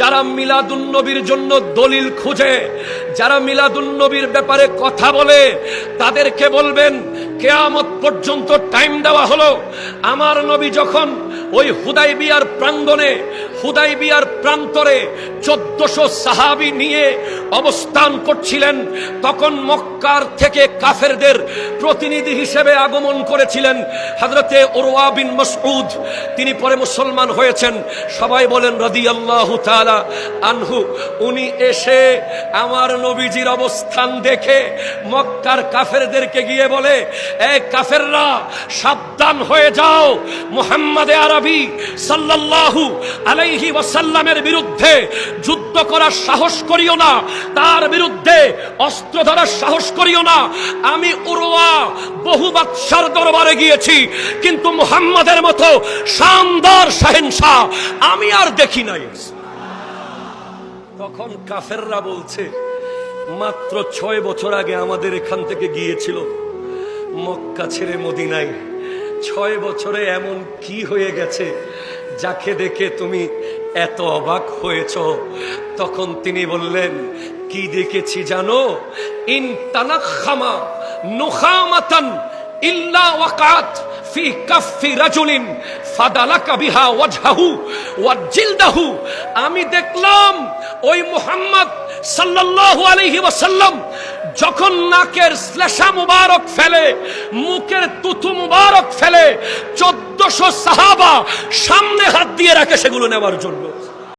যারা মিলাদুন্নবীর জন্য দলিল খুঁজে, যারা মিলাদুন্নবীর ব্যাপারে কথা বলে, তাদেরকে বলবেন, কেয়ামত পর্যন্ত টাইম দেওয়া হলো। আমার নবী যখন ওই হুদাই বিয়ার প্রাঙ্গণে হুদাই বিয়ার প্রান্তরে চোদ্দশো সাহাবি নিয়ে অবস্থান করছিলেন, তখন মক্কার থেকে কাফেরদের প্রতিনিধি হিসেবে আগমন করেছিলেন হজরতে ওরওয়া বিন মসউদ। তিনি পরে মুসলমান হয়েছেন। সবাই বলেন রদি আল্লাহ আনহু, উনি এসে আমার নবীজির অবস্থান দেখে মক্কার কাফেরদেরকে গিয়ে বলে, এ কাফেররা, সাবধান হয়ে যাও। মোহাম্মদে আরবি সাল্লাল্লাহু আলাইহি ওয়াসাল্লামের বিরুদ্ধে যুদ্ধ করার সাহস করিও না। তার বিরুদ্ধে অস্ত্র ধরার সাহস করিও না। আমি উরওয়া বহু বাদশার দরবারে গিয়েছি, কিন্তু মুহাম্মাদের মতো শানদার শাহেনশাহ আমি আর দেখি নাই। তখন কাফেররা বলছে, মাত্র ছয় বছর আগে আমাদের এখান থেকে গিয়েছিল মক্কা ছেড়ে মদিনায়। ছয় বছরে এমন কি হয়ে গেছে? যাকে দেখে তুমি এত অবাক হয়েছ, তখন তিনি বললেন, কি দেখেছি জানো? ইন তানাখামা নুখামাতান ইল্লা ওয়াকাত ফি কাফি রাজুলিন ফাদালাকা বিহা ওয়াজহাহু ওয়াজিলদাহু আমি দেখলাম ওই মুহাম্মদ সাল্লাল্লাহু আলাইহি ওয়াসাল্লাম যখন নাকের শ্লেষা মুবারক ফেলে, মুখের তুতু মুবারক ফেলে, চোদ্দশো সাহাবা দিয়ে রাখে সেগুলো নেওয়ার জন্য।